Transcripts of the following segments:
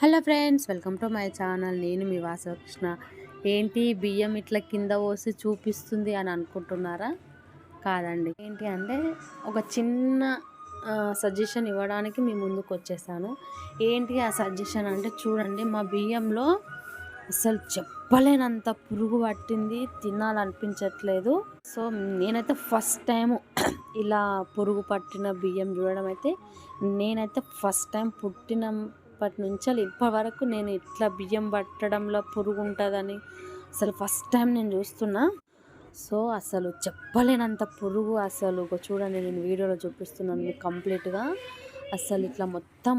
Hello friends welcome to my channel. నేను మీ వాసవకృష్ణ ఏంటి బియ్యం ఇట్లా కింద పోసి చూపిస్తుంది అని అనుకుంటున్నారా? కాదండి. ఏంటి అంటే ఒక చిన్న సజెషన్ ఇవ్వడానికి మీ ముందుకు వచ్చేసాను. ఏంటి ఆ సజెషన్ అంటే చూడండి మా బియ్యంలో అసలు చెప్పలేనంత పురుగు పట్టింది తినాలనిపించట్లేదు. సో నేనైతే ఫస్ట్ టైం ఇలా పురుగు పట్టిన బియ్యం చూడడం అయితే నేనైతే ఫస్ట్ టైం పుట్టిన అప్పటి నుంచి ఇప్పటివరకు నేను ఇట్లా బియ్యం పట్టడంలో పురుగు ఉంటుందని అసలు ఫస్ట్ టైం నేను చూస్తున్నా. సో అసలు చెప్పలేనంత పురుగు అసలు. చూడండి నేను వీడియోలో చూపిస్తున్నాను మీకు కంప్లీట్గా. అసలు ఇట్లా మొత్తం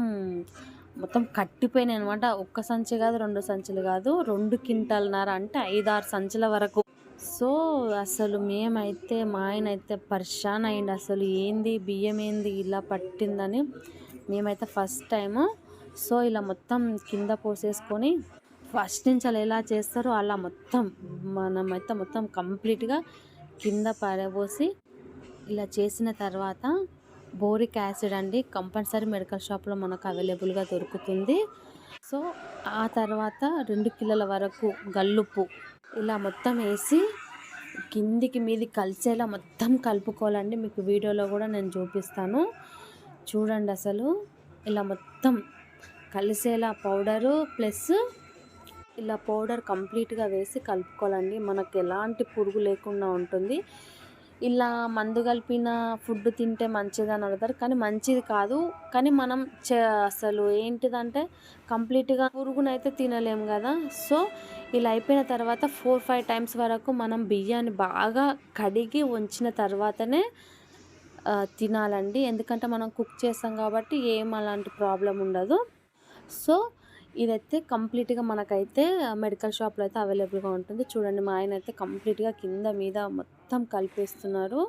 మొత్తం కట్టిపోయినాయి అనమాట ఒక్క సంచి కాదు రెండు సంచులు కాదు. రెండు కింటాలన్నర అంటే ఐదారు సంచుల వరకు. సో అసలు మేమైతే మా ఆయన అయితే పరిశాన్ అయింది అసలు ఏంది బియ్యం ఏంది ఇలా పట్టిందని మేమైతే ఫస్ట్ టైము సో ఇలా మొత్తం కింద పోసేసుకొని ఫస్ట్ నుంచి అలా ఎలా చేస్తారో అలా మొత్తం మనమైతే మొత్తం కంప్లీట్గా కింద పడబోసి ఇలా చేసిన తర్వాత బోరిక్ యాసిడ్ అండి కంపల్సరీ మెడికల్ షాప్లో మనకు అవైలబుల్గా దొరుకుతుంది. సో ఆ తర్వాత రెండు కిలోల వరకు గల్లుప్పు ఇలా మొత్తం వేసి కిందికి మీది కలిసేలా మొత్తం కలుపుకోవాలండి. మీకు వీడియోలో కూడా నేను చూపిస్తాను. చూడండి అసలు ఇలా మొత్తం కలిసేలా పౌడరు ప్లస్ ఇలా పౌడర్ కంప్లీట్గా వేసి కలుపుకోవాలండి. మనకు ఎలాంటి పురుగు లేకుండా ఉంటుంది. ఇలా మందు కలిపిన ఫుడ్ తింటే మంచిది అని అడుగుతారు కానీ మంచిది కాదు. కానీ మనం అసలు ఏంటిదంటే కంప్లీట్గా పురుగునైతే తినలేము కదా. సో ఇలా అయిపోయిన తర్వాత ఫోర్ ఫైవ్ టైమ్స్ వరకు మనం బియ్యాన్ని బాగా కడిగి ఉంచిన తర్వాతనే తినాలండి. ఎందుకంటే మనం కుక్ చేస్తాం కాబట్టి ఏం అలాంటి ప్రాబ్లం ఉండదు. సో ఇదైతే కంప్లీట్గా మనకైతే మెడికల్ షాప్లో అయితే అవైలబుల్గా ఉంటుంది. చూడండి మా ఆయన అయితే కంప్లీట్గా కింద మీద మొత్తం కలిపేస్తున్నారు.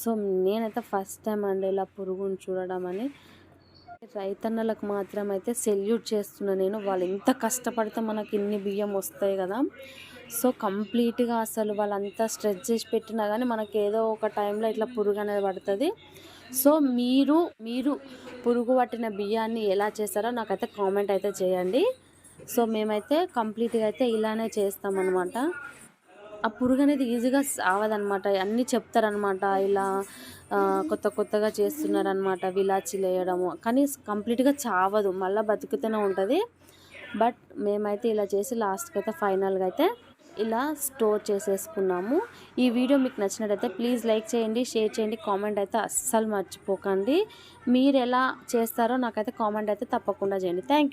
సో నేనైతే ఫస్ట్ టైం అండి ఇలా పురుగుని చూడడం అని. రైతన్నలకు మాత్రం అయితే సెల్యూట్ చేస్తున్నా నేను. వాళ్ళు ఎంత కష్టపడితే మనకి ఇన్ని బియ్యం వస్తాయి కదా. సో కంప్లీట్గా అసలు వాళ్ళంతా స్ట్రెచ్ చేసి పెట్టినా కానీ మనకి ఏదో ఒక టైంలో ఇట్లా పురుగు అనేది పడుతుంది. సో మీరు మీరు పురుగు పట్టిన బియ్యాన్ని ఎలా చేస్తారో నాకైతే కామెంట్ అయితే చేయండి. సో మేమైతే కంప్లీట్గా అయితే ఇలానే చేస్తామన్నమాట. ఆ పురుగు అనేది ఈజీగా సావదనమాట అన్నీ చెప్తారనమాట ఇలా కొత్త కొత్తగా చేస్తున్నారనమాట విలాచీలు వేయడము కానీ కంప్లీట్గా చావదు. మళ్ళీ బతుకుతూనే ఉంటుంది. బట్ మేమైతే ఇలా చేసి లాస్ట్కి అయితే ఫైనల్గా అయితే ఇలా స్టోర్ చేసేసుకున్నాము. ఈ వీడియో మీకు నచ్చినట్టయితే ప్లీజ్ లైక్ చేయండి షేర్ చేయండి కామెంట్ అయితే అస్సలు మర్చిపోకండి. మీరు ఎలా చేస్తారో నాకైతే కామెంట్ అయితే తప్పకుండా చేయండి. థ్యాంక్